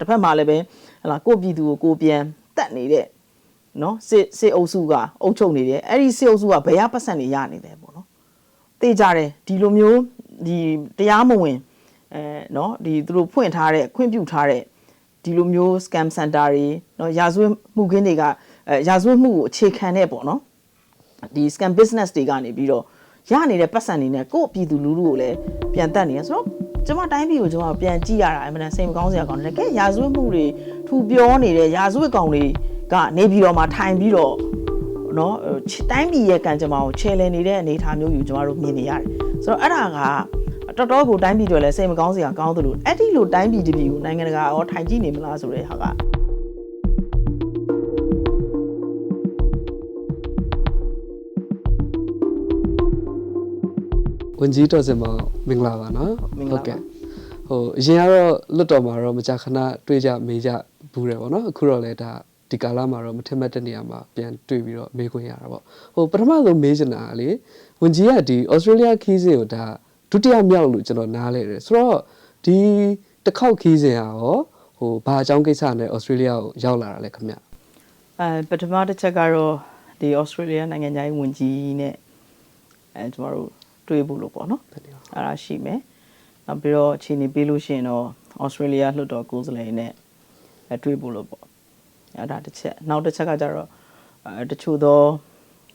တစ်ဖက်မှာလည်းပဲဟလာကိုယ့်ပြည်သူကိုကိုယ်ပြန်တတ်နေတဲ့နော်စစ်စစ်အုပ်စုကအုပ်ချုပ်နေတယ်အဲ့ဒီစစ်အုပ်စုကဘယ်ရပတ်စံနေရနေတယ်ပေါ့နော်သိကြတယ်ဒီလိုမျိုးဒီတရားမဝင်အဲနော်ဒီသူတို့ဖွင့်ထားတဲ့ခွင့်ပြုထားတဲ့ဒီလိုမျိုး scam center တွေနော်ရာဇဝတ်မှုခင်းတွေကအဲရာဇဝတ်မှုကိုအခြေခံတဲ့ပေါ့နော်ဒီ scam business တွေကနေပြီးတော့ရနေတဲ့ပတ်စံတွေနဲ့ကိုယ့်ပြည်သူလူထုကိုလည်းပြန်တက်နေရဆိုတော့ ကျမတိုင်းပြည်ကိုကျမပြန်ကြည့်ရတာအမှန်တန်စိတ်မကောင်းစရာကောင်းတယ်ကဲရာဇဝတ်မှုတွေထူပြောနေတဲ့ရာဇဝတ်ကောင်တွေကနေပြီးတော့မှထိုင်ပြီးတော့နော်တိုင်းပြည်ရဲ့ကံကြမ္မာကိုချဲလည်နေတဲ့အနေအထားမျိုးယူကျမတို့မြင်နေရတယ်ဆိုတော့အဲ့ဒါကတော်တော်ကိုတိုင်းပြည်တွေလည်းစိတ်မကောင်းစရာကောင်းသလိုအဲ့ဒီလိုတိုင်းပြည်တစ်ပြည်ကိုနိုင်ငံတကာရောထိုင်ကြည့်နေမလားဆိုတဲ့ဟာက ဝင်ကြီးတော်စင်မောင်မင်္ဂလာပါနော်မင်္ဂလာပါဟိုအရင်ကတော့လွတ်တော်မှာတော့မကြာခဏတွေ့ကြမေးကြဘူးတယ်ပေါ့နော်အခုတော့လည်းဒါဒီကာလမှာတော့မထက်မဲ့တဲ့နေရာမှာပြန်တွေ့ပြီးတော့မေးခွင့်ရတာပေါ့ဟိုပထမဆုံးမေးချင်တာကလေဝင်ကြီးကဒီဩစတြေးလျခီးစဉ်ကိုဒါဒုတိယမြောက်လို့ကျွန်တော်နားလဲတယ်ဆိုတော့ဒီတစ်ခေါက်ခီးစဉ်ကရောဟိုဘာအကြောင်းကိစ္စနဲ့ဩစတြေးလျကိုရောက်လာတာလဲခင်ဗျအဲပထမတစ်ချက်ကတော့ဒီဩစတြေးလျနိုင်ငံခြားရေးဝန်ကြီးနဲ့အဲကျမတို့ တွေ့ဖို့လို့ပေါ့နော်တကယ်အဲ့ဒါရှိမယ်နောက်ပြီးတော့အခြေအနေပေးလို့ရှိရင်တော့ဩစတြေးလျလွှတ်တော်ကိုယ်စားလှယ်နဲ့အဲတွေ့ဖို့လို့ပေါ့အဲ့ဒါတစ်ချက်နောက်တစ်ချက်ကကျတော့အဲတချို့သော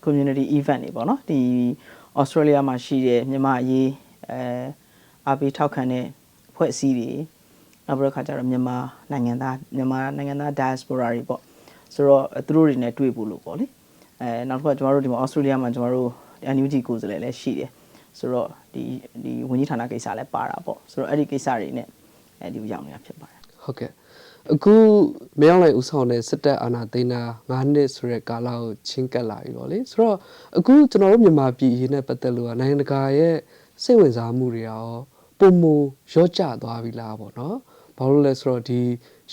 community event တွေပေါ့နော်ဒီဩစတြေးလျမှာရှိတဲ့မြန်မာအရေးအဲအားပေးထောက်ခံတဲ့အဖွဲ့အစည်းတွေနောက်ပြီးတော့ခါကျတော့မြန်မာနိုင်ငံသားမြန်မာနိုင်ငံသား diaspora တွေပေါ့ဆိုတော့သူတို့တွေနဲ့တွေ့ဖို့လို့ပေါ့လေအဲနောက်တစ်ခါကျမတို့ဒီမှာဩစတြေးလျမှာကျမတို့ NUG ကိုယ်စားလှယ်လည်းရှိတယ် ဆိုတော့ဒီဒီဝန်ကြီးဌာနကိစ္စလည်းပါတာပေါ့ဆိုတော့အဲ့ဒီကိစ္စတွေနဲ့အဲဒီကိုရောက်နေတာဖြစ်ပါတယ်ဟုတ်ကဲ့အခုမရောက်လိုက်ဦးဆောင်တဲ့စစ်တပ်အာဏာသိမ်းတာ9နှစ်ဆိုတဲ့ကာလကိုချင်းကပ်လာပြီပေါ့လေဆိုတော့အခုကျွန်တော်တို့မြန်မာပြည်အရေးနဲ့ပတ်သက်လို့ကနိုင်ငံတကာရဲ့စိတ်ဝင်စားမှုတွေရောပုံမရော့ကျသွားပြီလားပေါ့နော်ဘာလို့လဲဆိုတော့ဒီ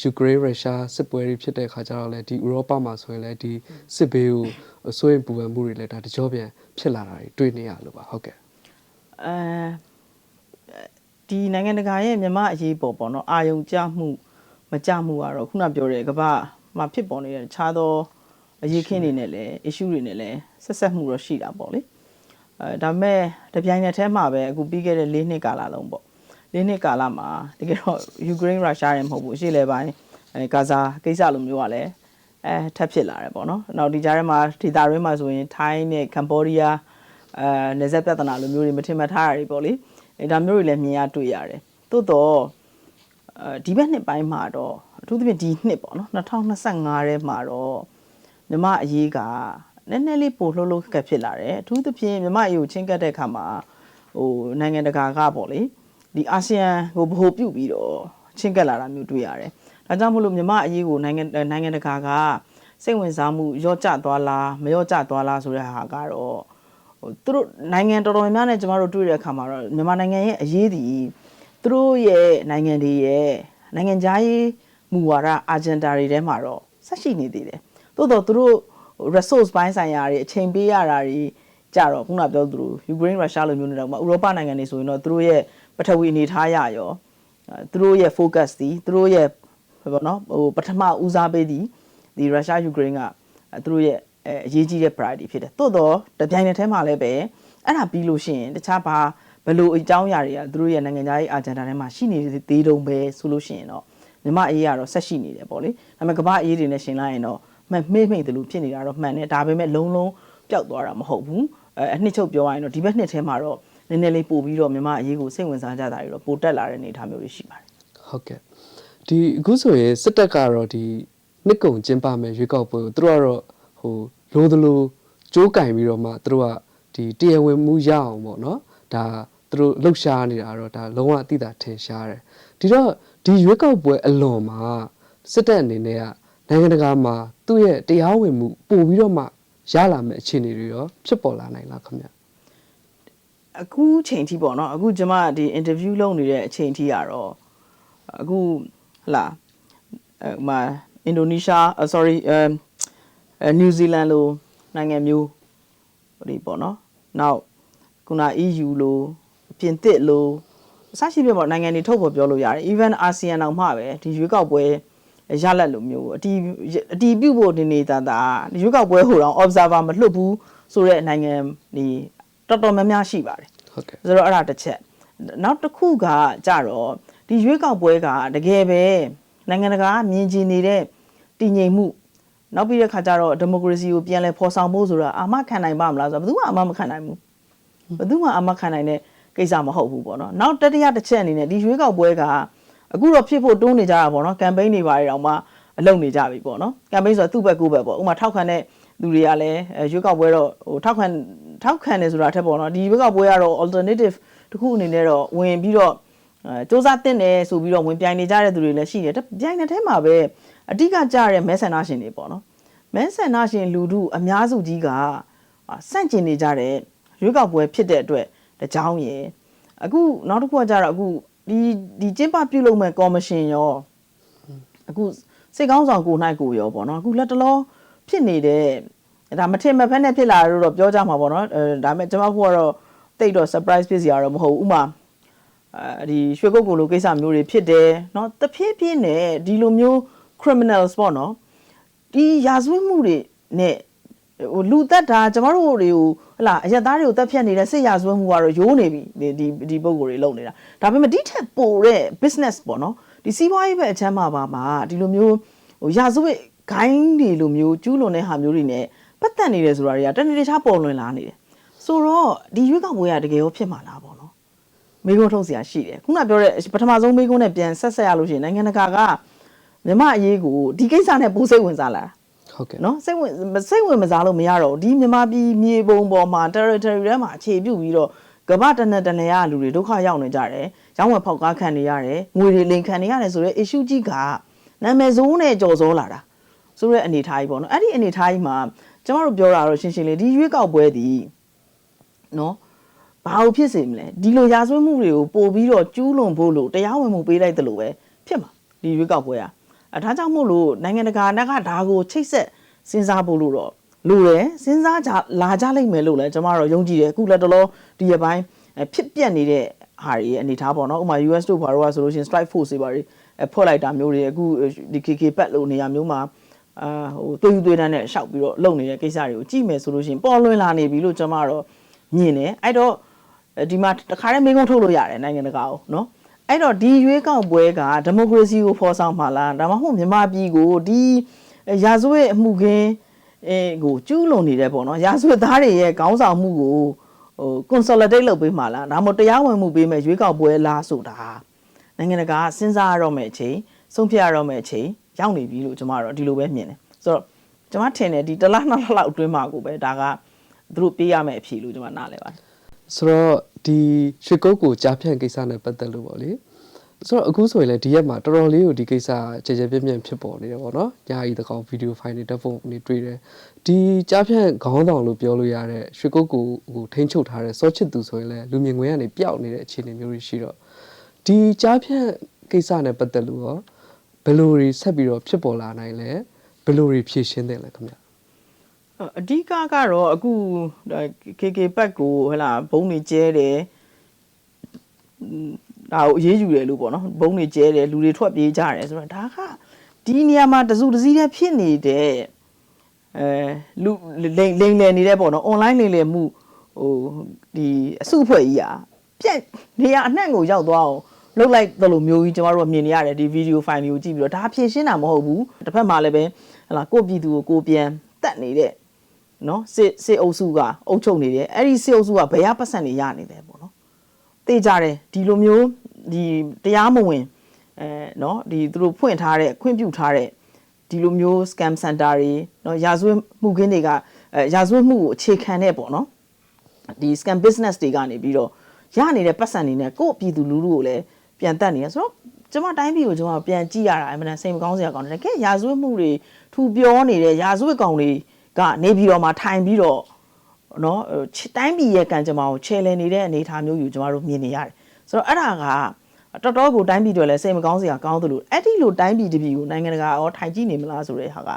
ယူကရိန်းရုရှားစစ်ပွဲတွေဖြစ်တဲ့ခါကျတော့လေဒီဥရောပမှာဆိုရင်လည်းဒီစစ်ဘေးကိုစိုးရင်ပူပန်မှုတွေလည်းဒါတကြောပြန်ဖြစ်လာတာတွေတွေ့နေရလို့ပါဟုတ်ကဲ့ အဲဒီနိုင်ငံတကာရဲ့မြန်မာအရေးပေါ်ပေါ့နော်အာယုံကြမှုမကြမှုကတော့ခုနပြောတဲ့ကမ္ဘာမှာဖြစ်ပေါ်နေတဲ့တခြားသောအရေးခင်းတွေနဲ့လည်း issue တွေနဲ့လည်းဆက်ဆက်မှုတော့ရှိတာပေါ့လေအဲဒါပေမဲ့တပြိုင်နက်တည်းမှာပဲအခုပြီးခဲ့တဲ့၄နှစ်ကာလလုံးပေါ့၄နှစ်ကာလမှာတကယ်တော့ယူကရိန်းရုရှားတွေမဟုတ်ဘူးအရှေ့လေပိုင်းအဲဂါဇာကိစ္စလိုမျိုးကလည်းအဲထပ်ဖြစ်လာတယ်ပေါ့နော်နောက်ဒီကြားထဲမှာဒေတာရင်းမှာဆိုရင်ထိုင်းနဲ့ကမ်ဘောဒီးယား အဲနေဆက်ပြဿနာလိုမျိုးတွေမထင်မှတ်ထားတာတွေပေါ့လေအဲဒါမျိုးတွေလည်းမြင်ရတွေ့ရတယ်သို့တော့အဲဒီဘက်နှစ်ပိုင်းမှာတော့အထူးသဖြင့်ဒီနှစ်ပေါ့နော်2025ထဲမှာတော့မြမအရေးကနည်းနည်းလေးပိုလှုပ်လှုပ်ခက်ဖြစ်လာတယ်အထူးသဖြင့်မြမအရေးကိုချင်းကပ်တဲ့အခါမှာဟိုနိုင်ငံတကာကပေါ့လေဒီအာဆီယံကိုဗဟိုပြုတ်ပြီးတော့ချင်းကပ်လာတာမျိုးတွေ့ရတယ်ဒါကြောင့်မို့လို့မြမအရေးကိုနိုင်ငံနိုင်ငံတကာကစိတ်ဝင်စားမှုရော့ကျသွားလားမရော့ကျသွားလားဆိုတဲ့ဟာကတော့ ဟိုသူတို့နိုင်ငံတော်တော်များများနဲ့ကျမတို့တွေ့တဲ့အခါမှာတော့မြန်မာနိုင်ငံရဲ့အရေးဒီသူတို့ရဲ့နိုင်ငံတွေရဲ့နိုင်ငံခြားရေးမူဝါဒ agenda တွေထဲမှာတော့ဆက်ရှိနေသေးတယ်။သို့တော့သူတို့ resource ပိုင်းဆိုင်ရာတွေအချိန်ပေးရတာတွေကြတော့ခုနပြောသူတို့ယူကရိန်းရုရှားလိုမျိုးနေတော့ဥရောပနိုင်ငံတွေဆိုရင်တော့သူတို့ရဲ့ပထဝီအနေထားရရောအဲသူတို့ရဲ့ focus ဒီသူတို့ရဲ့ဘောနော်ဟိုပထမဦးစားပေးဒီဒီရုရှားယူကရိန်းကအဲသူတို့ရဲ့ အဲအရေးကြီးတဲ့ priority ဖြစ်တယ်။သို့တော့တပြိုင်နက်တည်းမှာလည်းပဲအဲ့ဒါပြီးလို့ရှိရင်တခြားဘာဘယ်လိုအကြောင်းအရာတွေကသူတို့ရဲ့နိုင်ငံသားရေး agenda ထဲမှာရှိနေသေးတုံးပဲဆိုလို့ရှိရင်တော့မြမအရေးကတော့ဆက်ရှိနေတယ်ပေါ့လေ။ဒါပေမဲ့ကမ္ဘာအရေးတွေနဲ့ရှင်လိုက်ရင်တော့မှတ်မေ့မိတ်တယ်လို့ဖြစ်နေတာတော့မှန်တယ်။ဒါပေမဲ့လုံးလုံးပျောက်သွားတာမဟုတ်ဘူး။အဲအနှစ်ချုပ်ပြောရရင်တော့ဒီဘက်နှစ်ထဲမှာတော့နည်းနည်းလေးပို့ပြီးတော့မြမအရေးကိုစိတ်ဝင်စားကြတာတွေတော့ပိုတက်လာတဲ့အနေအထားမျိုးတွေရှိပါတယ်ဟုတ်ကဲ့ဒီအခုဆိုရင်စစ်တပ်ကတော့ဒီနှစ်ကုံကျင်းပမယ်ရွေးကောက်ပွဲကိုသူတို့ကတော့ ဟိုလိုသလိုကြိုးကင်ပြီးတော့မှသူတို့ကဒီတရားဝင်မှုရအောင်ပေါ့နော်ဒါသူတို့လှုပ်ရှားနေတာတော့ဒါလုံးဝအတိအတာထင်ရှားတယ်ဒီတော့ဒီရွေးကောက်ပွဲအလွန်မှာစစ်တပ်အနေနဲ့ကနိုင်ငံတကာမှာသူ့ရဲ့တရားဝင်မှုပို့ပြီးတော့မှရလာမယ့်အခြေအနေတွေရောဖြစ်ပေါ်လာနိုင်လားခင်ဗျ။အခုချိန်ထိပေါ့နော်အခုကျွန်မဒီ interview လုပ်နေတဲ့အချိန်ထိကတော့အခုဟလာအဲဥမာအင်ဒိုနီးရှား sorry အဲနယူးဇီလန်လိုနိုင်ငံမျိုးဟိုဒီပေါ့နော်နောက်ခုန EU လိုပြင်သစ်လိုအစရှိပြပေါ့နိုင်ငံတွေထုတ်ဖို့ပြောလို့ရတယ် even ASEAN အောင်မှပဲဒီရွေးကောက်ပွဲရလက်လိုမျိုးအတီးအတီးပြုတ်ဖို့နေနေတာတာရွေးကောက်ပွဲဟိုတော့ observer မလွတ်ဘူးဆိုတဲ့နိုင်ငံဒီတော်တော်များများရှိပါတယ်ဟုတ်ကဲ့ဆိုတော့အဲ့ဒါတစ်ချက်နောက်တစ်ခုကကြတော့ဒီရွေးကောက်ပွဲကတကယ်ပဲနိုင်ငံတကာကမြင်ကျင်နေတဲ့တည်ငြိမ်မှု နောက်ပြီးတဲ့ခါကျတော့ဒီမိုကရေစီကိုပြန်လဲဖော်ဆောင်ဖို့ဆိုတာအာမခံနိုင်ပါမလားဆိုတော့ဘယ်သူမှအာမမခံနိုင်ဘူးဘယ်သူမှအာမခံနိုင်တဲ့ကိစ္စမဟုတ်ဘူးပေါ့နော်နောက်တတိယတစ်ချက်အနေနဲ့ဒီရွေးကောက်ပွဲကအခုတော့ဖြစ်ဖို့တွန်းနေကြတာပေါ့နော်ကမ်ပိန်းတွေပါတွေတော့မှအလုပ်နေကြပြီပေါ့နော်ကမ်ပိန်းဆိုတာသူ့ဘက်ကိုယ့်ဘက်ပေါ့ဥပမာထောက်ခံတဲ့လူတွေကလည်းအဲရွေးကောက်ပွဲတော့ဟိုထောက်ခံထောက်ခံနေဆိုတာအထက်ပေါ့နော်ဒီရွေးကောက်ပွဲကတော့ alternative တစ်ခုအနေနဲ့တော့ဝင်ပြီးတော့အဲစ조사တင်တယ်ဆိုပြီးတော့ဝင်ပြိုင်နေကြတဲ့သူတွေလည်းရှိတယ်တပြိုင်တဲ့ထဲမှာပဲ အဓိကကြတဲ့မဲဆန္ဒရှင်တွေပေါ့နော်မဲဆန္ဒရှင်လူထုအများစုကြီးကအာစန့်ကျင်နေကြတဲ့ရွေးကောက်ပွဲဖြစ်တဲ့အတွက်တကြောင်ရယ်အခုနောက်တစ်ခုကကြတော့အခုဒီဒီကျင်းပပြုလုပ်မဲ့ကော်မရှင်ရောအခုစိတ်ကောင်းဆောင်ကိုနိုင်ကိုရောပေါ့နော်အခုလက်တလောဖြစ်နေတဲ့ဒါမထင်မဖက်နဲ့ဖြစ်လာတော့တော့ပြောကြမှာပေါ့နော်အဲဒါပေမဲ့ကျွန်မတို့ကတော့တိတ်တော့ surprise ဖြစ်စရာတော့မဟုတ်ဘူးဥမာ အဲဒီရွှေကုတ်ကိုလိုကိစ္စမျိုးတွေဖြစ်တယ်เนาะတဖြည်းဖြည်းနဲ့ဒီလိုမျိုး criminals ပေါ့နော်ဒီရာဇဝတ်မှုတွေနဲ့ဟိုလူသက်တာကျမတို့တွေကိုဟလာအရက်သားတွေကိုတက်ဖြတ်နေတဲ့စစ်ရာဇဝတ်မှုကတော့ရိုးနေပြီဒီဒီပုံကိုယ်တွေလုပ်နေတာဒါပေမဲ့ဒီထက်ပိုတဲ့ business ပေါ့နော်ဒီစီးပွားရေးဘက်အချမ်းမှာပါမှာဒီလိုမျိုးဟိုရာဇဝတ်ဂိုင်းတွေလိုမျိုးကျူးလွန်တဲ့ဟာမျိုးတွေနဲ့ပတ်သက်နေတယ်ဆိုတာတွေကတနေ့တခြားပေါ်လွင်လာနေတယ်ဆိုတော့ဒီရွေးကောက်ပွဲကတကယ်ရောဖြစ်မှာလားပေါ့နော်မိကုန်းထုတ်စရာရှိတယ်ခုနပြောတဲ့ပထမဆုံးမိကုန်းနဲ့ပြန်ဆက်ဆက်ရလို့ရှိရင်နိုင်ငံတကာက မြမအရေးကိုဒီကိစ္စနဲ့ပူစိတ်ဝင်စားလာတာဟုတ်ကဲ့နော်စိတ်ဝင်စိတ်ဝင်မစားလို့မရတော့ဘူးဒီမြမပြည်မြေပုံပေါ်မှာ territory ထဲမှာအခြေပြုပြီးတော့ကမ္ဘာတနက်တနေရလူတွေဒုက္ခရောက်နေကြတယ်ရောင်းဝယ်ဖောက်ကားခံနေရတယ်ငွေတွေလိမ်ခံနေရတယ်ဆိုတော့ issue ကြီးကနာမည်ဆိုးနဲ့ကြော်စောလာတာဆိုတဲ့အနေထားကြီးပေါ့နော်အဲ့ဒီအနေထားကြီးမှာကျမတို့ပြောတာတော့ရှင်းရှင်းလေးဒီရွေးကောက်ပွဲဒီနော်ဘာလို့ဖြစ်စေမလဲဒီလိုရာဇဝတ်မှုတွေကိုပို့ပြီးတော့ကျူးလွန်ဖို့လို့တရားဝင်မှုပေးလိုက်တယ်လို့ပဲဖြစ်မှာဒီရွေးကောက်ပွဲอ่ะ အဲဒါကြောင့်မို့လို့နိုင်ငံတကာကဒါကိုချိတ်ဆက်စဉ်းစားဖို့လို့တော့လိုတယ်စဉ်းစားကြလာကြလိမ့်မယ်လို့လည်းကျွန်မတို့ယုံကြည်တယ်အခုလက်တော်ဒီရပိုင်းဖြစ်ပြက်နေတဲ့ဟာတွေအနေထားပေါ့နော်ဥပမာ US တို့ဘာလို့လဲဆိုလို့ရှင် strike force တွေဘာတွေဖွက်လိုက်တာမျိုးတွေအခုဒီ KK ပတ်လို့နေရာမျိုးမှာအာဟိုတွေ့ယူတွေ့တန်းနဲ့ရှောက်ပြီးတော့လုပ်နေတဲ့ကိစ္စတွေကိုကြည့်မယ်ဆိုလို့ရှင်ပေါ်လွင်လာနေပြီလို့ကျွန်မတော့မြင်တယ်အဲ့တော့ဒီမှာတခါတည်းမင်းကုန်းထုတ်လို့ရတယ်နိုင်ငံတကာကိုနော် အဲ့တော့ဒီရွေးကောက်ပွဲကဒီမိုကရေစီကိုဖော်ဆောင်မှာလားဒါမှမဟုတ်မြန်မာပြည်ကိုဒီရာဇဝတ်အမှုခင်းအဲကိုကျူးလွန်နေတယ်ပေါ့နော်ရာဇဝတ်သားတွေရဲ့ခေါင်းဆောင်မှုကိုဟို consolidate လုပ်ပေးမှာလားဒါမှမဟုတ်တရားဝင်မှုပေးမယ်ရွေးကောက်ပွဲလားဆိုတာနိုင်ငံတကာကစဉ်းစားရတော့မယ့်အချိန်ဆုံးဖြတ်ရတော့မယ့်အချိန်ရောက်နေပြီလို့ကျွန်မကတော့ဒီလိုပဲမြင်တယ်ဆိုတော့ကျွန်မထင်တယ်ဒီတစ်လနှစ်လလောက်အတွင်းမှာကိုပဲဒါကသူတို့ပေးရမယ့်အဖြေလို့ကျွန်မနားလဲပါတယ် ဆိုတော့ဒီရွှေကုတ်ကိုကြားဖြန့်ကိစ္စနဲ့ပတ်သက်လို့ပေါ့လေဆိုတော့အခုဆိုရင်လည်းဒီရက်မှာတော်တော်လေးကိုဒီကိစ္စကြည်ကြဲပြန့်ပြန့်ဖြစ်ပေါ်နေတယ်ပေါ့နော်ညာကြီးတကောင်ဗီဒီယိုဖိုင်တွေတက်ဖို့နေတွေ့တယ်ဒီကြားဖြန့်ခေါင်းဆောင်လို့ပြောလို့ရတဲ့ရွှေကုတ်ကိုဟိုထိန်းချုပ်ထားတဲ့စောချစ်သူဆိုရင်လည်းလူမြင်ကွင်းကနေပျောက်နေတဲ့အခြေအနေမျိုးတွေရှိတော့ဒီကြားဖြန့်ကိစ္စနဲ့ပတ်သက်လို့ရောဘယ်လိုတွေဆက်ပြီးတော့ဖြစ်ပေါ်လာနိုင်လဲဘယ်လိုတွေဖြည့်ရှင်းတယ်လဲခင်ဗျ အဓိကကတော့အခု KK ဘက်ကိုဟဲ့လားဘုံတွေကျဲတယ်ဒါကိုအေးအေးယူတယ်လို့ပေါ့နော်ဘုံတွေကျဲတယ်လူတွေထွက်ပြေးကြတယ်ဆိုတော့ဒါကဒီနေရာမှာတစုတစည်းတည်းဖြစ်နေတဲ့အဲလူလိမ်လိမ်လည်နေတဲ့ပေါ့နော် online လိမ်လည်မှုဟိုဒီအစုအဖွဲ့ကြီးอ่ะပြက်နေရာအနှံ့ကိုရောက်သွားအောင်လုတ်လိုက်တယ်လို့မျိုးကြီးကျမတို့ကမြင်နေရတယ်ဒီဗီဒီယိုဖိုင်တွေကိုကြည့်ပြီးတော့ဒါဖြည့်ရှင်းတာမဟုတ်ဘူးတစ်ဖက်မှာလည်းပဲဟလာကိုယ့်ပြည်သူကိုကိုယ်ပြန်တတ်နေတဲ့ နော်စစ်စစ်အုပ်စုကအုပ်ချုပ်နေတယ်အဲ့ဒီစစ်အုပ်စုကဘယ်ရပတ်စံနေရနေတယ်ပေါ့နော်သိကြတယ်ဒီလိုမျိုးဒီတရားမဝင်အဲနော်ဒီသူတို့ဖွင့်ထားတဲ့ခွင့်ပြုထားတဲ့ဒီလိုမျိုး scam center တွေနော်ရာဇဝတ်မှုခင်းတွေကအဲရာဇဝတ်မှုကိုအခြေခံတဲ့ပေါ့နော်ဒီ scam business တွေကနေပြီးတော့ရနေတဲ့ပတ်စံတွေနဲ့ကိုယ့်ပြည်သူလူထုကိုလည်းပြန်တက်နေရဆိုတော့ကျွန်မတိုင်းပြည်ကိုကျွန်မပြန်ကြည့်ရတာအမှန်တန်စိတ်မကောင်းစရာကောင်းတယ်တကယ်ရာဇဝတ်မှုတွေထူပြောနေတဲ့ရာဇဝတ်ကောင်တွေ ကနေပြီးတော့မှထိုင်ပြီးတော့နော်ဟိုချစ်တိုင်းပြည်ရဲ့ကံကြမ္မာကိုချဲလဲနေတဲ့အနေအထားမျိုးယူကျွန်တော်တို့မြင်နေရတယ်ဆိုတော့အဲ့ဒါကတော်တော်ကိုတိုင်းပြည်တွေလည်းစိတ်မကောင်းစရာကောင်းသလိုအဲ့ဒီလိုတိုင်းပြည်တစ်ပြည်ကိုနိုင်ငံတကာရောထိုင်ကြည့်နေမလားဆိုတဲ့ဟာက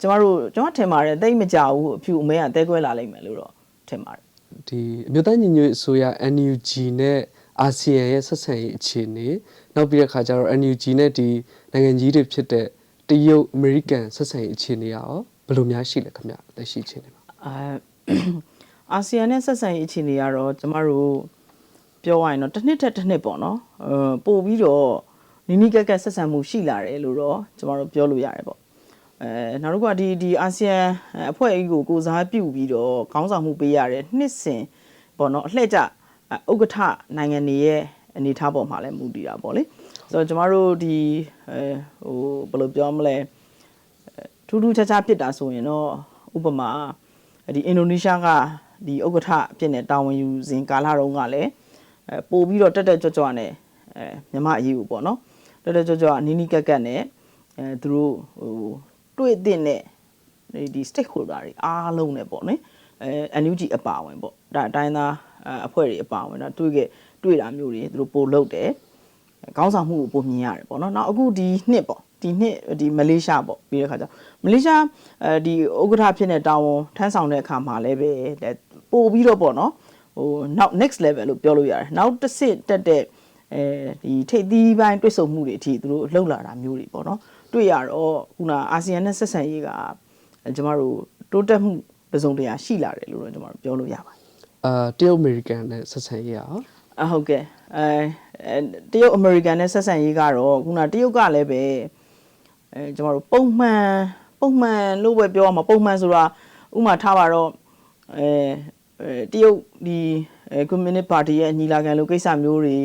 ကျွန်တော်တို့ကျွန်တော်ထင်ပါတယ်တိတ်မကြဘူးအဖြူအမဲကတဲကွဲလာလိမ့်မယ်လို့တော့ထင်ပါတယ်ဒီအမျိုးသားညီညွတ်အစိုးရ NUG နဲ့အာဆီယံရဲ့ဆက်ဆံရေးအခြေအနေနောက်ပြီးတဲ့ခါကျတော့ NUG နဲ့ဒီနိုင်ငံကြီးတွေဖြစ်တဲ့တရုတ်အမေရိကန်ဆက်ဆံရေးအခြေအနေကရော ဘယ်လိုများရှိလဲခင်ဗျလက်ရှိအခြေအနေမှာအာအာဆီယံနဲ့ဆက်ဆံရေးအခြေအနေကတော့ကျမတို့ပြောရရင်တော့တစ်နှစ်ထက်တစ်နှစ်ပေါ့နော်အဲပို့ပြီးတော့နီးနီးကက်ကက်ဆက်ဆံမှုရှိလာတယ်လို့တော့ကျမတို့ပြောလို့ရတယ်ပေါ့အဲနောက်တစ်ခုကဒီဒီအာဆီယံအဖွဲ့အစည်းကိုကိုစားပြုပြီးတော့ခေါင်းဆောင်မှုပေးရတဲ့နှစ်စဉ်ပေါ့နော်အလှည့်ကျဥက္ကဋ္ဌနိုင်ငံတွေရဲ့အနေအထားပေါ်မှာလည်းမူတည်တာပေါ့လေဆိုတော့ကျမတို့ဒီအဲဟိုဘယ်လိုပြောမလဲ ထူးထူးခြားခြားဖြစ်တာဆိုရင်တော့ဥပမာဒီအင်ဒိုနီးရှားကဒီဥက္ကဋ္ဌအဖြစ်နဲ့တာဝန်ယူစဉ်ကာလတုန်းကလည်းအဲပို့ပြီးတော့တက်တက်ကြွကြွနဲ့အဲမြမအရေးကိုပေါ့နော်တက်တက်ကြွကြွနီးနီးကက်ကက်နဲ့အဲသူတို့ဟိုတွေ့တဲ့နဲ့ဒီဒီ stakeholder တွေအားလုံးနဲ့ပေါ့နော်အဲ NUG အပါဝင်ပေါ့ဒါအတိုင်းသားအဲအဖွဲ့တွေအပါဝင်တော့တွေ့ခဲ့တွေ့တာမျိုးတွေသူတို့ပို့လုပ်တယ်ခေါင်းဆောင်မှုကိုပုံမြင်ရတယ်ပေါ့နော်နောက်အခုဒီနှစ်ပေါ့ ဒီနှစ်ဒီမလေးရှားပေါ့ပြီးတဲ့ခါကျမလေးရှားအဲဒီဥက္ကဋ္ဌဖြစ်နေတောင်းဝန်ထမ်းဆောင်တဲ့အခါမှာလည်းပဲပို့ပြီးတော့ပေါ့နော်ဟိုနောက် next level လို့ပြောလို့ရတယ်နောက်တစ်ဆင့်တက်တဲ့အဲဒီထိပ်သီးပိုင်းတွစ်ဆုံမှုတွေအထိသူတို့လှုပ်လာတာမျိုးတွေပေါ့နော်တွေ့ရတော့ခုနအာဆီယံနဲ့ဆက်ဆံရေးကကျမတို့တိုးတက်မှုပစုံတရာရှိလာတယ်လို့တော့ကျမတို့ပြောလို့ရပါတယ်အာတရုတ်အမေရိကန်နဲ့ဆက်ဆံရေးရအောင်အဟုတ်ကဲ့အဲအဲတရုတ်အမေရိကန်နဲ့ဆက်ဆံရေးကတော့ခုနတရုတ်ကလည်းပဲ အဲကျွန်တော်တို့ပုံမှန်ပုံမှန်လို့ပဲပြောရမှာပုံမှန်ဆိုတာဥမာထားပါတော့အဲအဲတရုတ်ဒီအဲကွန်မြူနစ်ပါတီရဲ့ညီလာခံလိုကိစ္စမျိုးတွေ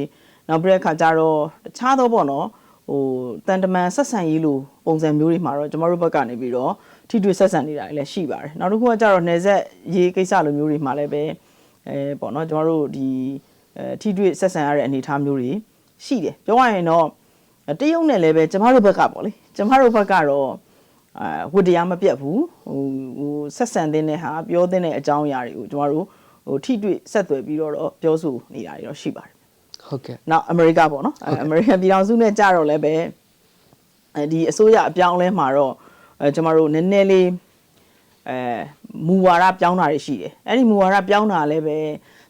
နောက်ပြီးတဲ့အခါကျတော့တခြားသောပေါ့နော်ဟိုတန်တမန်ဆက်ဆံရေးလိုပုံစံမျိုးတွေမှာတော့ကျွန်တော်တို့ဘက်ကနေပြီးတော့ထိတွေ့ဆက်ဆံနေတာတွေလည်းရှိပါတယ်နောက်တစ်ခုကကျတော့နေဆက်ရေးကိစ္စလိုမျိုးတွေမှာလည်းပဲအဲပေါ့နော်ကျွန်တော်တို့ဒီအဲထိတွေ့ဆက်ဆံရတဲ့အနေအထားမျိုးတွေရှိတယ်ပြောရရင်တော့ တရုတ်နဲ့လည်းပဲကျမတို့ဘက်ကပေါ့လေကျမတို့ဘက်ကတော့အာဝတ္တရားမပြတ်ဘူးဟိုဟိုဆက်ဆံတဲ့ဟာပြောတဲ့အကြောင်းအရာတွေကိုကျမတို့ဟိုထိတွေ့ဆက်သွယ်ပြီးတော့ပြောဆိုနေတာတွေတော့ရှိပါတယ်ဟုတ်ကဲ့နောက်အမေရိကပေါ့နော်အဲအမေရိကန်ပြည်ထောင်စုနဲ့ကြတော့လည်းပဲအဲဒီအစိုးရအပြောင်းအလဲမှာတော့အဲကျမတို့နည်းနည်းလေးအဲမူဝါဒပြောင်းတာတွေရှိတယ်အဲ့ဒီမူဝါဒပြောင်းတာလည်းပဲ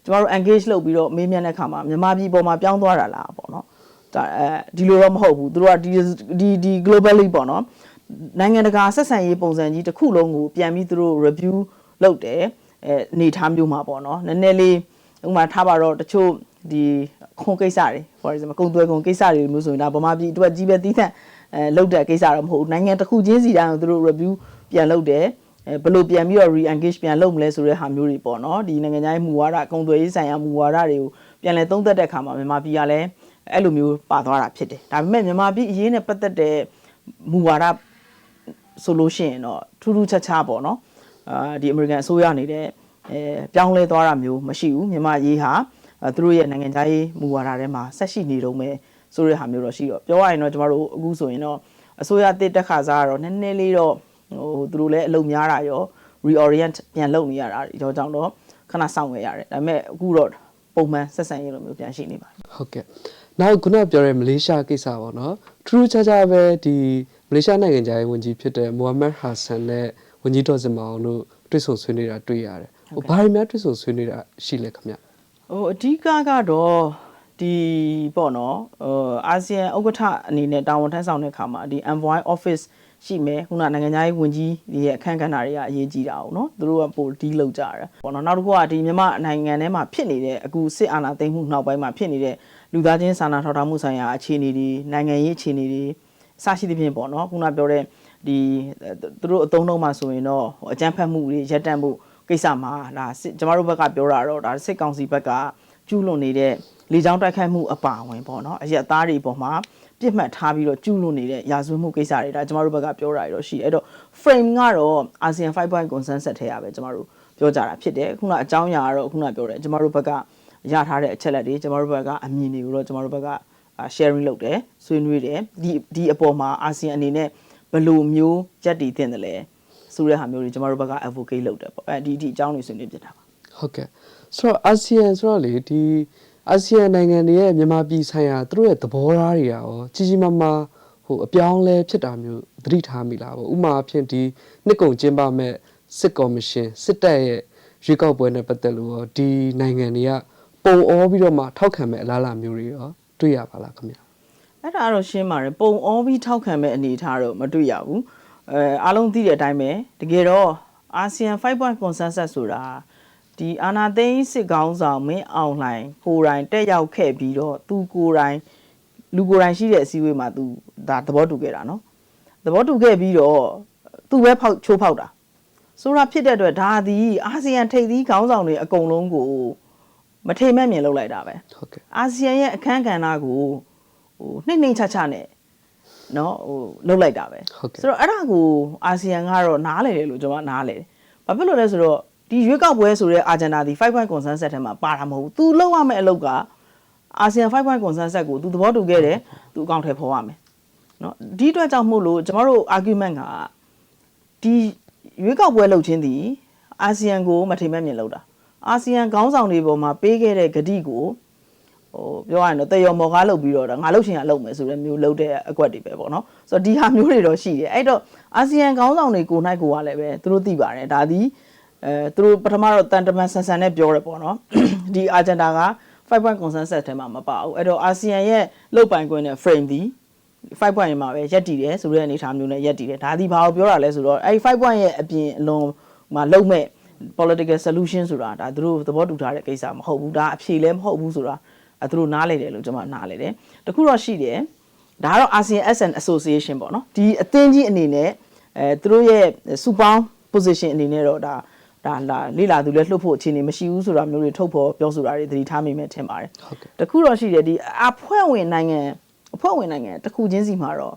ကျမတို့ engage လုပ်ပြီးတော့မေးမြန်းတဲ့အခါမှာမြန်မာပြည်ပေါ်မှာပြောင်းသွားတာလားပေါ့နော် ဒါအဲဒီလိုတော့မဟုတ်ဘူးသူတို့ကဒီဒီဒီ globally ပေါ့နော်နိုင်ငံတကာဆက်ဆံရေးပုံစံကြီးတစ်ခုလုံးကိုပြန်ပြီးသူတို့ review လုပ်တယ်အဲအနေထားမျိုးမှာပေါ့နော်နည်းနည်းလေးဥပမာထားပါတော့တချို့ဒီခွန်ကိစ္စတွေ for example ကုံသွဲကုံကိစ္စတွေမျိုးဆိုရင်ဒါဗမာပြည်အတွက်ကြီးပဲတီးသန့်အဲလုပ်တဲ့ကိစ္စတော့မဟုတ်ဘူးနိုင်ငံတစ်ခုချင်းစီတိုင်းကိုသူတို့ review ပြန်လုပ်တယ်အဲဘယ်လိုပြန်ပြီးတော့ re-engage ပြန်လုပ်မလဲဆိုတဲ့ဟာမျိုးတွေပေါ့နော်ဒီနိုင်ငံခြားရေးမူဝါဒကုံသွဲရေးဆိုင်ရာမူဝါဒတွေကိုပြန်လည်သုံးသပ်တဲ့အခါမှာမြန်မာပြည်ကလည်း အဲ့လိုမျိုးပါသွားတာဖြစ်တယ်ဒါပေမဲ့မြန်မာပြည်အရေးနဲ့ပတ်သက်တဲ့မူဝါဒဆိုလို့ရှိရင်တော့ထူးထူးခြားခြားပေါ့နော်အာဒီအမေရိကန်အစိုးရနေတဲ့အဲပြောင်းလဲသွားတာမျိုးမရှိဘူးမြန်မာရေးဟာအဲသူတို့ရဲ့နိုင်ငံခြားရေးမူဝါဒထဲမှာဆက်ရှိနေတော့မယ်ဆိုတဲ့ဟာမျိုးတော့ရှိတော့ပြောရရင်တော့ကျမတို့အခုဆိုရင်တော့အစိုးရတစ်တက်ခါစားကတော့နည်းနည်းလေးတော့ဟိုသူတို့လည်းအလုပ်များတာရော reorient ပြန်လုပ်နေရတာဒီတော့ကြောင့်တော့ခဏစောင့်ခဲ့ရတယ်ဒါပေမဲ့အခုတော့ပုံမှန်ဆက်ဆံရေးလိုမျိုးပြန်ရှိနေပါတယ်ဟုတ်ကဲ့ နောက်ခုနကပြောတဲ့မလေးရှားကိစ္စပေါ့နော်ထူးထူးခြားခြားပဲဒီမလေးရှားနိုင်ငံသားရေးဝန်ကြီးဖြစ်တဲ့မိုဟာမက်ဟာဆန်နဲ့ဝန်ကြီးတော်စင်မောင်တို့တွေ့ဆုံဆွေးနွေးတာတွေ့ရတယ်ဟိုဘာတွေများတွေ့ဆုံဆွေးနွေးတာရှိလဲခင်ဗျ ဟိုအဓိကကတော့ဒီပေါ့နော်ဟိုအာဆီယံဥက္ကဋ္ဌအနေနဲ့တာဝန်ထမ်းဆောင်တဲ့အခါမှာဒီ envoy office ရှိမယ်ခုနနိုင်ငံသားရေးဝန်ကြီးရဲ့အခန့်ကဏ္ဍတွေကအရေးကြီးတာ哦เนาะသူတို့ကပိုဒီလောက်ကြတာပေါ့နော်နောက်တစ်ခုကဒီမြန်မာနိုင်ငံထဲမှာဖြစ်နေတဲ့အခုစစ်အာဏာသိမ်းမှုနောက်ပိုင်းမှာဖြစ်နေတဲ့ လူသားချင်းစာနာထောက်ထားမှုဆိုင်ရာအခြေအနေတွေနိုင်ငံရေးအခြေအနေတွေအစရှိသဖြင့်ပေါ့နော်ခုနပြောတဲ့ဒီသူတို့အသုံးတော့မှာဆိုရင်တော့ဟိုအကြမ်းဖက်မှုတွေရပ်တန့်မှုကိစ္စမှာဒါစစ်ကျမတို့ဘက်ကပြောတာတော့ဒါစစ်ကောင်စီဘက်ကကျူးလွန်နေတဲ့လေကြောင်းတိုက်ခိုက်မှုအပါအဝင်ပေါ့နော်အရက်သားတွေပေါ်မှာပြစ်မှတ်ထားပြီးတော့ကျူးလွန်နေတဲ့ရာဇဝတ်မှုကိစ္စတွေဒါကျမတို့ဘက်ကပြောတာတွေတော့ရှိတယ်အဲ့တော့ frame ကတော့ ASEAN 5 point consensus ထဲရပဲကျမတို့ပြောကြတာဖြစ်တယ်ခုနအကြောင်းအရာကတော့ခုနပြောတယ်ကျမတို့ဘက်က ရထားတဲ့အချက်လက်တွေကျမတို့ဘက်ကအမြင်တွေကိုတော့ကျမတို့ဘက်က sharing လုပ်တယ်ဆွေးနွေးတယ်ဒီဒီအပေါ်မှာ ASEAN အနေနဲ့ဘယ်လိုမျိုးကြက်တည်တင်တယ်လဲဆိုတဲ့ဟာမျိုးတွေကျမတို့ဘက်က advocate လုပ်တယ်ပေါ့အဲဒီဒီအကြောင်းတွေဆွေးနွေးပြတာပါဟုတ်ကဲ့ဆိုတော့အာဆီယံဆိုတော့လေဒီအာဆီယံနိုင်ငံတွေရဲ့မြန်မာပြည်ဆိုင်ရာသူတို့ရဲ့သဘောထားတွေကရောကြီးကြီးမားမားဟိုအပြောင်းလဲဖြစ်တာမျိုးသတိထားမိလားပေါ့ဥပမာအဖြစ်ဒီနှစ်ကုံကျင်းပမဲ့စစ်ကော်မရှင်စစ်တပ်ရဲ့ရွေးကောက်ပွဲနဲ့ပတ်သက်လို့ရောဒီနိုင်ငံတွေက ပုံအောပြီးတော့မှထောက်ခံမဲ့အလားအလာမျိုးတွေရောတွေ့ရပါလားခင်ဗျာအဲ့ဒါကတော့ရှင်းပါတယ်ပုံအောပြီးထောက်ခံမဲ့အနေအထားတော့မတွေ့ရဘူးအဲအားလုံးသိတဲ့အတိုင်းပဲတကယ်တော့အာဆီယံ5 point consensus ဆိုတာဒီအာနာသိန်းစစ်ကောင်းဆောင်မင်းအောင်လှိုင်ကိုယ်တိုင်တက်ရောက်ခဲ့ပြီးတော့သူကိုယ်တိုင်လူကိုယ်တိုင်ရှိတဲ့အစည်းအဝေးမှာသူဒါသဘောတူခဲ့တာနော်သဘောတူခဲ့ပြီးတော့သူပဲဖောက်ချိုးဖောက်တာဆိုတာဖြစ်တဲ့အတွက်ဒါသည်အာဆီယံထိပ်သီးခေါင်းဆောင်တွေအကုန်လုံးကို မထေမဲ့မြင်လောက်လိုက်တာပဲဟုတ်ကဲ့အာဆီယံရဲ့အခန်းကဏ္ဍကိုဟိုနှိမ့်နှိမ့်ချချနဲ့နော်ဟိုလောက်လိုက်တာပဲဆိုတော့အဲ့ဒါကိုအာဆီယံကတော့နားလည်တယ်လို့ကျွန်မနားလည်တယ်ဘာဖြစ်လို့လဲဆိုတော့ဒီရွေးကောက်ပွဲဆိုတဲ့အာဂျန်ဒါဒီ5 point consensus ထဲမှာပါတာမဟုတ်ဘူး तू လောက်ရမယ့်အလုပ်ကအာဆီယံ5 point consensus ကို तू သဘောတူခဲ့တယ် तू အကောင့်ထဲပေါ်ရမယ်နော်ဒီအတွက်ကြောင့်မို့လို့ကျွန်တော်တို့ argument ကဒီရွေးကောက်ပွဲလုပ်ခြင်းသည်အာဆီယံကိုမထိမဲ့မြင်လောက်တာ အာဆီယံခေါင်းဆောင်တွေပေါ်မှာပေးခဲ့တဲ့ဂတိကိုဟိုပြောရရင်တော့တေယော်မော်ကားလုပ်ပြီးတော့ဒါငါလုပ်ချင်တာလုပ်မယ်ဆိုတဲ့မျိုးလုပ်တဲ့အကွက်တွေပဲပေါ့နော်ဆိုတော့ဒီဟာမျိုးတွေတော့ရှိတယ်အဲ့တော့အာဆီယံခေါင်းဆောင်တွေကိုနိုင်ကိုကလည်းပဲသူတို့သိပါတယ်ဒါဒီအဲသူတို့ပထမတော့တန်တမန်ဆန်ဆန်နဲ့ပြောရပေါ့နော်ဒီအာဂျန်ဒါက5 point consensus ထဲမှာမပါဘူးအဲ့တော့အာဆီယံရဲ့လုတ်ပိုင်ခွင့်နဲ့ frame ဒီ5 point မှာပဲရက်တည်တယ်ဆိုတဲ့အနေအထားမျိုးနဲ့ရက်တည်တယ်ဒါဒီဘာကိုပြောတာလဲဆိုတော့အဲ့5 point ရဲ့အပြင်အလွန်မှာလုံးမဲ့ political solution ဆိုတာဒါသူတို့သဘောတူထားတဲ့ကိစ္စမဟုတ်ဘူးဒါအဖြေလည်းမဟုတ်ဘူးဆိုတာအဲသူတို့နားလေတယ်လို့ကျွန်မနားလေတယ်တခုတော့ရှိတယ်ဒါကတော့ ASEAN SN Association ပေါ့နော်ဒီအသင်းကြီးအနေနဲ့အဲသူတို့ရဲ့စုပေါင်း position အနေနဲ့တော့ဒါဒါလာလေ့လာသူလည်းလှုပ်ဖို့အခြေအနေမရှိဘူးဆိုတာမျိုးတွေထုတ်ဖော်ပြောဆိုတာတွေသတိထားမိမယ်ထင်ပါတယ်ဟုတ်ကဲ့တခုတော့ရှိတယ်ဒီအဖွဲ့ဝင်နိုင်ငံအဖွဲ့ဝင်နိုင်ငံတစ်ခုချင်းစီမှာတော့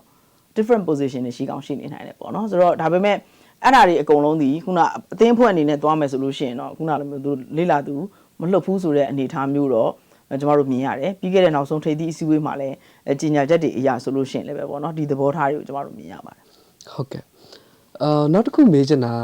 different position တွေရှိကောင်းရှိနေနိုင်တယ်ပေါ့နော်ဆိုတော့ဒါပေမဲ့ အဲ့ဓာတွေအကုန်လုံးဒီခုနအသင်းအဖွဲ့အနေနဲ့သွားမယ်ဆိုလို့ရှိရင်တော့ခုနလိုမျိုးသူလေ့လာသူမလွတ်ဘူးဆိုတဲ့အနေအထားမျိုးတော့အဲကျွန်တော်တို့မြင်ရတယ်ပြီးခဲ့တဲ့နောက်ဆုံးထိပ်သီးအစည်းအဝေးမှာလည်းအဲကြီးညာချက်တွေအရာဆိုလို့ရှိရင်လည်းပဲပေါ့နော်ဒီသဘောထားတွေကိုကျွန်တော်တို့မြင်ရပါတယ်ဟုတ်ကဲ့အာနောက်တစ်ခုမေးချင်တာ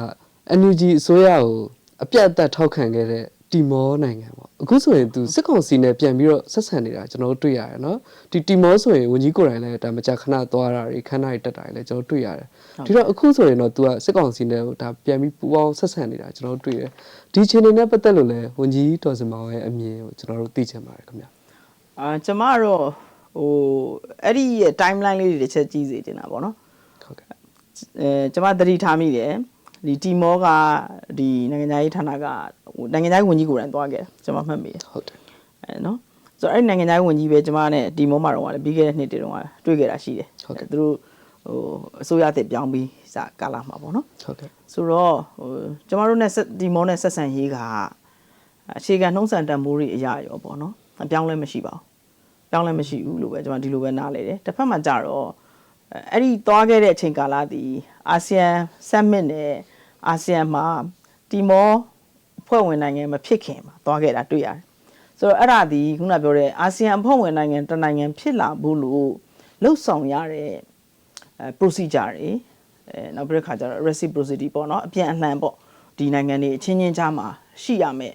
NUG အစိုးရကိုအပြတ်အသတ်ထောက်ခံခဲ့တဲ့ တီမောနိုင်ငံပေါ့အခုဆိုရင်သူစစ်ကောင်စီနဲ့ပြန်ပြီးတော့ဆက်ဆံနေတာကျွန်တော်တို့တွေ့ရတယ်နော်ဒီတီမောဆိုရင်ဝန်ကြီးကိုယ်တိုင်လည်းဒါမကြခဏသွားတာတွေခဏတွေတက်တာတွေလည်းကျွန်တော်တွေ့ရတယ်ဒီတော့အခုဆိုရင်တော့ तू ကစစ်ကောင်စီနဲ့ဒါပြန်ပြီးပူပေါင်းဆက်ဆံနေတာကျွန်တော်တို့တွေ့တယ်ဒီအချိန်တွေနဲ့ပတ်သက်လို့လည်းဝန်ကြီးတော်စင်မောင်ရဲ့အမြင်ကိုကျွန်တော်တို့သိချင်ပါတယ်ခင်ဗျာအာကျွန်မကတော့ဟိုအဲ့ဒီရဲ့ timeline လေးတွေတစ်ချက်ကြည့်စေချင်တာပေါ့နော်ဟုတ်ကဲ့အဲကျွန်မသတိထားမိတယ် ဒီတီမောကဒီနိုင်ငံသားရေးဌာနကဟိုနိုင်ငံသားရေးဝန်ကြီးကိုယ်တိုင်သွားခဲ့တယ်ကျွန်မမှတ်မိတယ်ဟုတ်တယ်အဲနော်ဆိုတော့အဲ့ဒီနိုင်ငံသားရေးဝန်ကြီးပဲကျွန်မနဲ့တီမောမှာတော့ကလည်းပြီးခဲ့တဲ့နှစ်တည်းတော့တွေ့ခဲ့တာရှိတယ်ဟုတ်ကဲ့သူတို့ဟိုအစိုးရအသစ်ပြောင်းပြီးစကာလာမှာပေါ့နော်ဟုတ်ကဲ့ဆိုတော့ဟိုကျွန်တော်တို့နဲ့ဆက်တီမောနဲ့ဆက်ဆံရေးကအခြေခံနှုံးဆန်တန်မိုးတွေအရာရောပေါ့နော်အပြောင်းလဲမရှိပါဘူးပြောင်းလဲမရှိဘူးလို့ပဲကျွန်တော်ဒီလိုပဲနားလေတယ်တစ်ဖက်မှာကြတော့အဲအဲ့ဒီသွားခဲ့တဲ့အချိန်ကာလဒီအာဆီယံ summit နဲ့ အာဆီယံမှာတီမောဖွဲ့ဝင်နိုင်ငံမဖြစ်ခင်မှာသွားခဲ့တာတွေ့ရတယ်ဆိုတော့အဲ့ဒါဒီခုနပြောတဲ့အာဆီယံအဖွဲ့ဝင်နိုင်ငံတစ်နိုင်ငံဖြစ်လာဖို့လို့လှုပ်ဆောင်ရတဲ့အဲ procedure တွေအဲနောက်ပြီးတဲ့ခါကျတော့ reciprocity ပေါ့နော်အပြန်အလှန်ပေါ့ဒီနိုင်ငံတွေအချင်းချင်းကြားမှာရှိရမယ်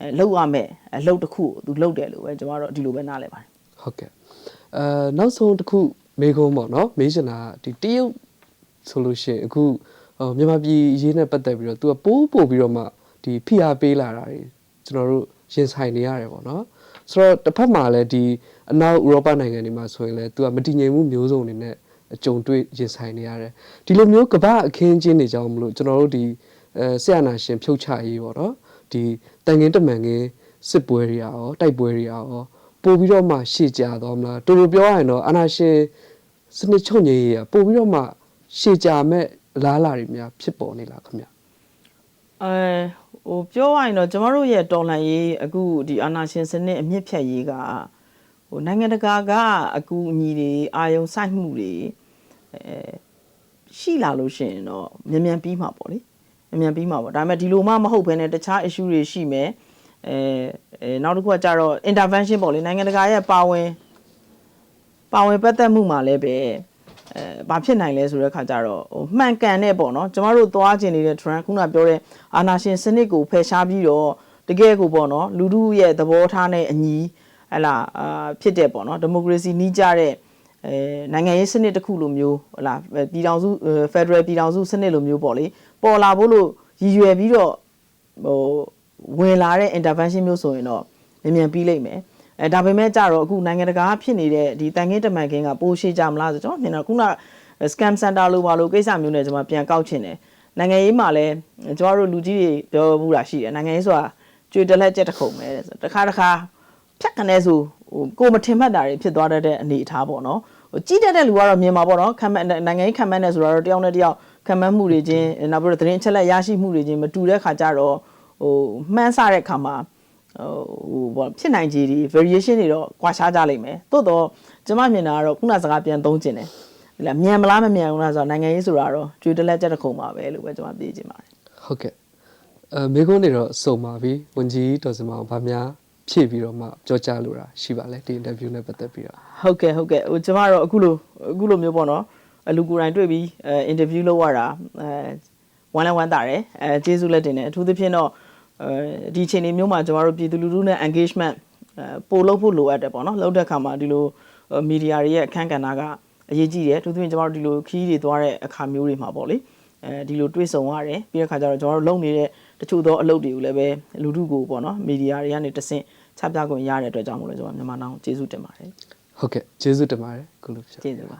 အဲလောက်ရမယ်အလုပ်တစ်ခုကိုသူလုပ်တယ်လို့ပဲကျွန်တော်တို့ဒီလိုပဲနားလည်ပါတယ်ဟုတ်ကဲ့အဲနောက်ဆုံးတစ်ခုမေးခွန်းပေါ့နော်မေးချင်တာကဒီတရုတ်ဆိုလို့ရှိရင်အခုဟို မြန်မာပြည်အရေးနဲ့ပတ်သက်ပြီးတော့ तू ကပိုးပို့ပြီးတော့မှဒီဖိအားပေးလာတာတွေကျွန်တော်တို့ရင်ဆိုင်နေရတယ်ပေါ့နော်ဆိုတော့တစ်ဖက်မှာလည်းဒီအနောက်ဥရောပနိုင်ငံတွေမှာဆိုရင်လည်း तू ကမတည်ငြိမ်မှုမျိုးစုံတွေနဲ့အကြုံတွေ့ရင်ဆိုင်နေရတယ်ဒီလိုမျိုးကမ္ဘာအခင်းချင်းတွေကြောင့်မလို့ကျွန်တော်တို့ဒီအဲဆရာနာရှင်ဖြုတ်ချရေးပေါ့နော်ဒီတန်ငင်းတမန်ငင်းစစ်ပွဲတွေရောတိုက်ပွဲတွေရောပို့ပြီးတော့မှရှေ့ကြသွားမလားတူတူပြောရရင်တော့အာနာရှင်စနစ်ချုပ်ငြိမ်းရေးကပို့ပြီးတော့မှရှေ့ကြမဲ့ အလားအလာတွေများဖြစ်ပေါ်နေလားခင်ဗျအဲဟိုပြောရရင်တော့ကျွန်တော်တို့ရဲ့တော်လှန်ရေးအခုဒီအာနာရှင်စနစ်အမြင့်ဖြတ်ရေးကဟိုနိုင်ငံတကာကအကူအညီတွေအာယုံစိုက်မှုတွေအဲရှိလာလို့ရှိရင်တော့မြန်မြန်ပြီးမှာပေါ့လေမြန်မြန်ပြီးမှာပေါ့ဒါပေမဲ့ဒီလိုမှမဟုတ်ဘဲနဲ့တခြား issue တွေရှိမယ်အဲအဲနောက်တစ်ခုကကြတော့ intervention ပေါ့လေနိုင်ငံတကာရဲ့ပါဝင်ပါဝင်ပတ်သက်မှုမှာလည်းပဲ အဲဘာဖြစ်နိုင်လဲဆိုတဲ့ခါကျတော့ဟိုမှန်ကန်တဲ့ပေါ့နော်ကျမတို့သွားကျင်နေတဲ့ trend ခုနပြောတဲ့အာနာရှင်စနစ်ကိုဖယ်ရှားပြီးတော့တကယ်ကိုပေါ့နော်လူထုရဲ့သဘောထားနဲ့အညီဟလာအာဖြစ်တဲ့ပေါ့နော်ဒီမိုကရေစီနီးကြတဲ့အဲနိုင်ငံရေးစနစ်တစ်ခုလိုမျိုးဟလာပြည်ထောင်စုဖက်ဒရယ်ပြည်ထောင်စုစနစ်လိုမျိုးပေါ့လေပေါ်လာဖို့လို့ရည်ရွယ်ပြီးတော့ဟိုဝင်လာတဲ့ intervention မျိုးဆိုရင်တော့မြန်မြန်ပြီးလိမ့်မယ် အဲဒါပေမဲ့ကြတော့အခုနိုင်ငံတကာကဖြစ်နေတဲ့ဒီတန်ခင်းတမန်ခင်းကပိုးရှိကြမလားဆိုတော့ကျွန်တော်မြင်တော့ခုန scam center လို့ပါလို့ကိစ္စမျိုးနဲ့ကျွန်တော်ပြန်ကောက်ချင်တယ်နိုင်ငံရေးမှာလည်းကျွန်တော်တို့လူကြီးတွေပြောမှုတာရှိတယ်နိုင်ငံရေးဆိုတာကြွေတက်လက်ကြက်တစ်ခုံပဲတဲ့ဆိုတခါတခါဖြတ်ကနေဆိုဟိုကိုမထင်မှတ်တာတွေဖြစ်သွားတတ်တဲ့အနေအထားပေါ့နော်ဟိုကြီးတတ်တဲ့လူကတော့မြင်မှာပေါ့နော်ခံမှတ်နိုင်ငံရေးခံမှတ်နေဆိုတော့တယောက်နဲ့တယောက်ခံမှတ်မှုတွေချင်းနောက်ပြီးတော့သတင်းအချက်လက်ရရှိမှုတွေချင်းမတူတဲ့ခါကြတော့ဟိုမှန်းဆတဲ့ခါမှာ ဟိုဘောဖြစ်နိုင်ခြေတွေ variation တွေတော့ကွာခြားကြလိမ့်မယ်တိုးတော့ကျွန်မမြင်တာကတော့ခုနစကားပြန်သုံးကျင်တယ်ဟဲ့လားမြန်မလားမမြန်ဘူးလားဆိုတော့နိုင်ငံရေးဆိုတာတော့ကြွေတလက်ချက်တစ်ခုပါပဲလို့ပဲကျွန်မပြေးချင်ပါတယ်ဟုတ်ကဲ့အဲမိကုန်းနေတော့စုံပါပြီဝန်ကြီးတော်စင်မအောင်ဗာများဖြည့်ပြီးတော့မှပြောကြားလိုတာရှိပါလဲဒီ interview နဲ့ပတ်သက်ပြီးတော့ဟုတ်ကဲ့ဟုတ်ကဲ့ဟိုကျွန်မတော့အခုလိုအခုလိုမျိုးပေါ့နော်အလူကိုယ်တိုင်တွေ့ပြီးအဲ interview လုပ်ရတာအဲဝမ်းလဲဝမ်းသာတယ်အဲကျေးဇူးလက်တင်တယ်အထူးသဖြင့်တော့အဲ ဒီအချိန်လေးမျိုးမှာကျွန်တော်တို့ပြည်သူလူထုနဲ့ engagement အဲပို့လုပ်ဖို့လိုအပ်တယ်ပေါ့နော်လုပ်တဲ့အခါမှာဒီလိုမီဒီယာတွေရဲ့အခန်းကဏ္ဍကအရေးကြီးတယ်အထူးသဖြင့်ကျွန်တော်တို့ဒီလိုခီးတွေသွားတဲ့အခါမျိုးတွေမှာပေါ့လေအဲဒီလိုတွေ့ဆုံရတယ်ပြီးတဲ့အခါကျတော့ကျွန်တော်တို့လုပ်နေတဲ့တချို့သောအလုပ်တွေကိုလည်းပဲလူထုကိုပေါ့နော်မီဒီယာတွေကနေတဆင့်ချပြခွင့်ရတဲ့အတွက်ကြောင့်မို့လို့ကျွန်တော်မြန်မာနိုင်ငံကျေးဇူးတင်ပါတယ်ဟုတ်ကဲ့ကျေးဇူးတင်ပါတယ်ခုလိုပြောကျေးဇူးပါ